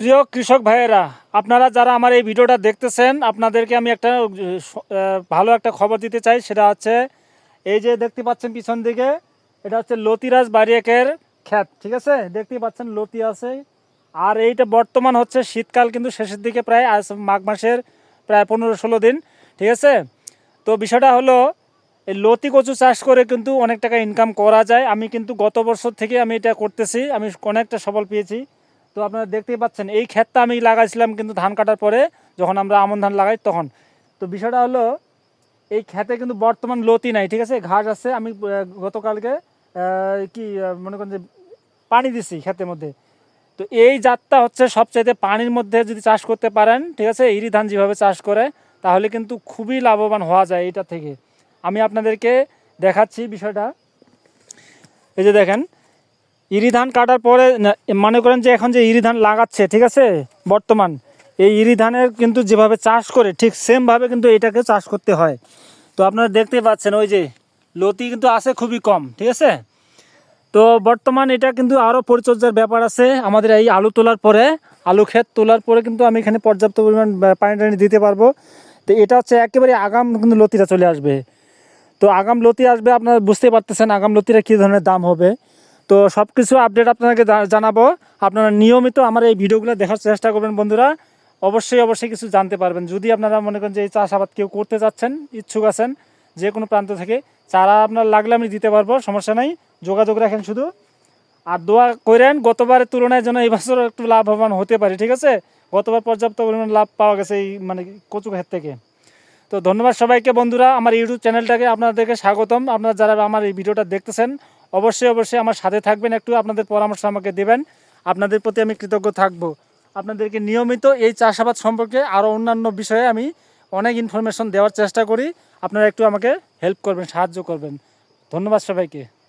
প্রিয় কৃষক ভাইয়েরা, আপনারা যারা আমার এই ভিডিওটা দেখতেছেন, আপনাদেরকে আমি একটা ভালো একটা খবর দিতে চাই, সেটা হচ্ছে, এই যে দেখতে পাচ্ছেন পিছন দিকে, এটা হচ্ছে লতিরাজ বাড়িয়াকের খ্যাত ঠিক আছে? দেখতে পাচ্ছেন লতি আছে, আর এইটা বর্তমান হচ্ছে শীতকাল, কিন্তু শেষের দিকে প্রায় আজ মাঘ মাসের প্রায় পনেরো ষোলো দিন, ঠিক আছে? তো বিষয়টা হলো, এই লতি কচু চাষ করে কিন্তু অনেক টাকা ইনকাম করা যায়। আমি কিন্তু গত বছর থেকে আমি এটা করতেছি, আমি অনেকটা সফল পেয়েছি। তো আপনারা দেখতেই পাচ্ছেন, এই ক্ষেতটা আমি লাগাইছিলাম কিন্তু ধান কাটার পরে, যখন আমরা আমন ধান লাগাই তখন। তো বিষয়টা হলো, এই ক্ষেতে কিন্তু বর্তমান লতি নাই, ঠিক আছে? ঘাস আছে। আমি গতকালকে কি মনে করেন যে পানি দিছি ক্ষেতের মধ্যে। তো এই জাতটা হচ্ছে সবচাইতে পানির মধ্যে যদি চাষ করতে পারেন, ঠিক আছে? ইরি ধান যেভাবে চাষ করে, তাহলে কিন্তু খুবই লাভবান হওয়া যায় এটা থেকে। আমি আপনাদেরকে দেখাচ্ছি বিষয়টা। এই যে দেখেন ইরি ধান কাটার পরে মনে করেন যে এখন যে ইরি ধান লাগাচ্ছে, ঠিক আছে? বর্তমান, এই ইরি ধানের কিন্তু যেভাবে চাষ করে, ঠিক সেমভাবে কিন্তু এটাকে চাষ করতে হয়। তো আপনারা দেখতে পাচ্ছেন, ওই যে লতি কিন্তু আছে খুবই কম, ঠিক আছে? তো বর্তমান এটা কিন্তু আরও পরিচর্যার ব্যাপার আছে। আমাদের এই আলু তোলার পরে, আলু ক্ষেত তোলার পরে কিন্তু আমি এখানে পর্যাপ্ত পরিমাণ পানি টানি দিতে পারব। তো এটা হচ্ছে একেবারে আগাম কিন্তু লতিটা চলে আসবে। তো আগাম লতি আসবে, আপনারা বুঝতে পারতেছেন আগাম লতিটা কী ধরনের দাম হবে। তো সব কিছু আপডেট আপনাকে জানাব। আপনারা নিয়মিত আমার এই ভিডিওগুলো দেখার চেষ্টা করবেন বন্ধুরা। অবশ্যই অবশ্যই কিছু জানতে পারবেন। যদি আপনারা মনে করেন যে এই চাষাবাদ কেউ করতে যাচ্ছেন, ইচ্ছুক আছেন, যে কোনো প্রান্ত থেকে, চারা আপনার লাগলে আমি দিতে পারব, সমস্যা নাই। যোগাযোগ রাখেন শুধু। আর দোয়া করেন, গতবারের তুলনায় যেন এই বছর একটু লাভবান হতে পারি, ঠিক আছে? গতবার পর্যাপ্ত পরিমাণ লাভ পাওয়া গেছে এই মানে কচু ক্ষেত থেকে। তো ধন্যবাদ সবাইকে বন্ধুরা। আমার ইউটিউব চ্যানেলটাকে আপনাদেরকে স্বাগতম। আপনারা যারা আমার এই ভিডিওটা দেখতেছেন অবশ্যই অবশ্যই আমার সাথে থাকবেন, একটু আপনাদের পরামর্শ আমাকে দেবেন। আপনাদের প্রতি আমি কৃতজ্ঞ থাকব। আপনাদেরকে নিয়মিত এই চাষাবাদ সম্পর্কে আরও অন্যান্য বিষয়ে আমি অনেক ইনফরমেশন দেওয়ার চেষ্টা করি। আপনারা একটু আমাকে হেল্প করবেন, সাহায্য করবেন। ধন্যবাদ সবাইকে।